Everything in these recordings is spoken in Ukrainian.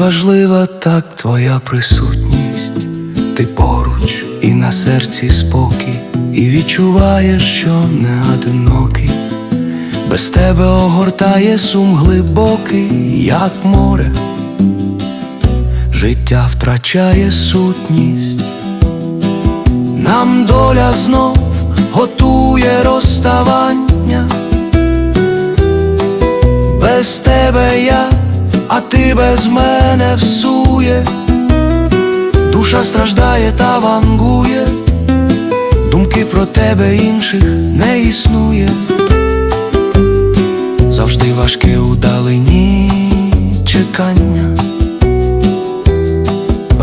важлива так твоя присутність, ти поруч і на серці спокій, і відчуваєш, що не одинокий, без тебе огортає сум глибокий, як море, життя втрачає сутність, нам доля знов готує розставання. Без тебе я, а ти без мене всує, душа страждає та вангує, думки про тебе інших не існує, завжди важке у далині чекання,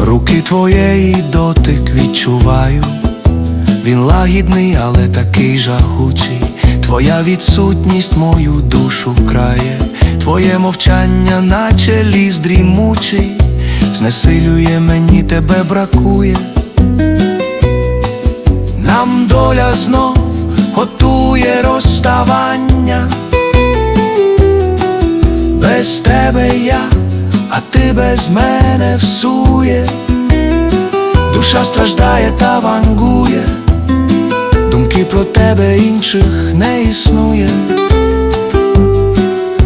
руки твоєї дотик відчуваю, він лагідний, але такий жагучий. Твоя відсутність мою душу крає, Твоє мовчання, наче ліс дрімучий, знесилює мені тебе бракує. Нам доля знов готує розставання. Без тебе я, а ти без мене всує, душа страждає та вангує про тебе інших не існує,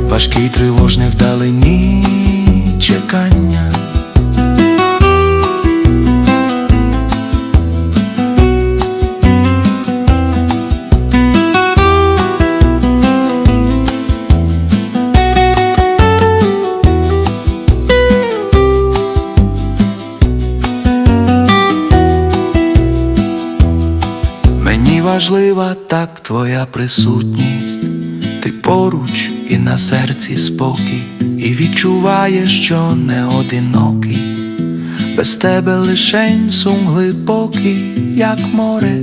важкий тривожний вдалині чекання. Важлива так твоя присутність, ти поруч і на серці спокій, і відчуваєш, що не одинокий, без тебе лишень сум глибокий, як море.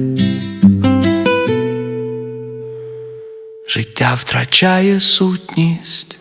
Життя втрачає сутність.